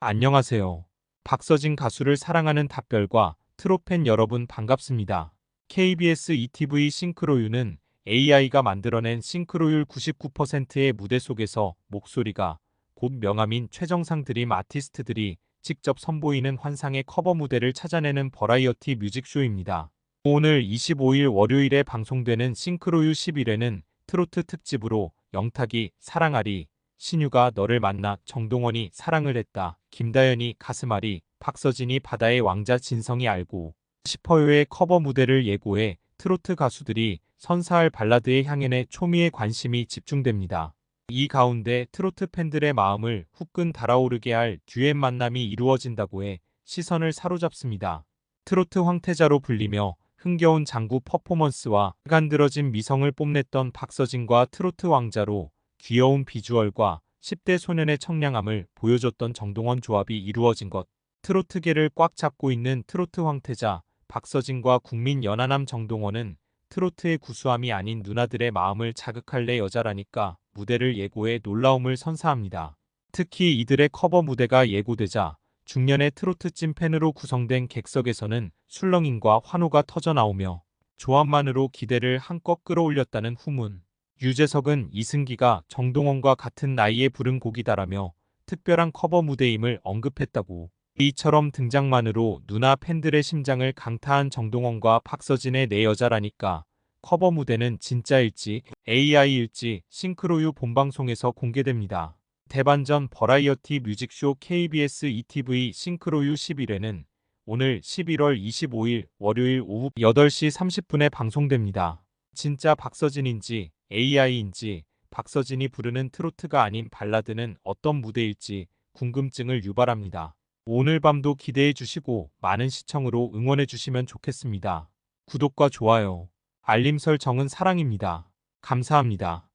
안녕하세요. 박서진 가수를 사랑하는 답별과 트로팬 여러분 반갑습니다. KBS ETV 싱크로유는 AI가 만들어낸 싱크로율 99%의 무대 속에서 목소리가 곧 명함인 최정상 드림 아티스트들이 직접 선보이는 환상의 커버 무대를 찾아내는 버라이어티 뮤직쇼입니다. 오늘 25일 월요일에 방송되는 싱크로유 11회는 트로트 특집으로 영탁이 사랑하리, 신유가 너를 만나 정동원이 사랑을 했다. 김다연이 가슴앓이 박서진이 바다의 왕자 진성이 알고 싶어요의 커버 무대를 예고해 트로트 가수들이 선사할 발라드의 향연에 초미의 관심이 집중됩니다. 이 가운데 트로트 팬들의 마음을 후끈 달아오르게 할 듀엣 만남이 이루어진다고 해 시선을 사로잡습니다. 트로트 황태자로 불리며 흥겨운 장구 퍼포먼스와 간드러진 미성을 뽐냈던 박서진과 트로트 왕자로 귀여운 비주얼과 10대 소년의 청량함을 보여줬던 정동원 조합이 이루어진 것. 트로트계를 꽉 잡고 있는 트로트 황태자 박서진과 국민 연하남 정동원은 트로트의 구수함이 아닌 누나들의 마음을 자극할래 여자라니까 무대를 예고해 놀라움을 선사합니다. 특히 이들의 커버 무대가 예고되자 중년의 트로트 찐 팬으로 구성된 객석에서는 술렁임과 환호가 터져나오며 조합만으로 기대를 한껏 끌어올렸다는 후문. 유재석은 이승기가 정동원과 같은 나이에 부른 곡이다라며 특별한 커버 무대임을 언급했다고. 이처럼 등장만으로 누나 팬들의 심장을 강타한 정동원과 박서진의 내 여자라니까 커버 무대는 진짜일지 AI일지 싱크로유 본방송에서 공개됩니다. 대반전 버라이어티 뮤직쇼 KBS ETV 싱크로유 11회는 오늘 11월 25일 월요일 오후 8시 30분에 방송됩니다. 진짜 박서진인지 AI인지 박서진이 부르는 트로트가 아닌 발라드는 어떤 무대일지 궁금증을 유발합니다. 오늘 밤도 기대해 주시고 많은 시청으로 응원해 주시면 좋겠습니다. 구독과 좋아요, 알림 설정은 사랑입니다. 감사합니다.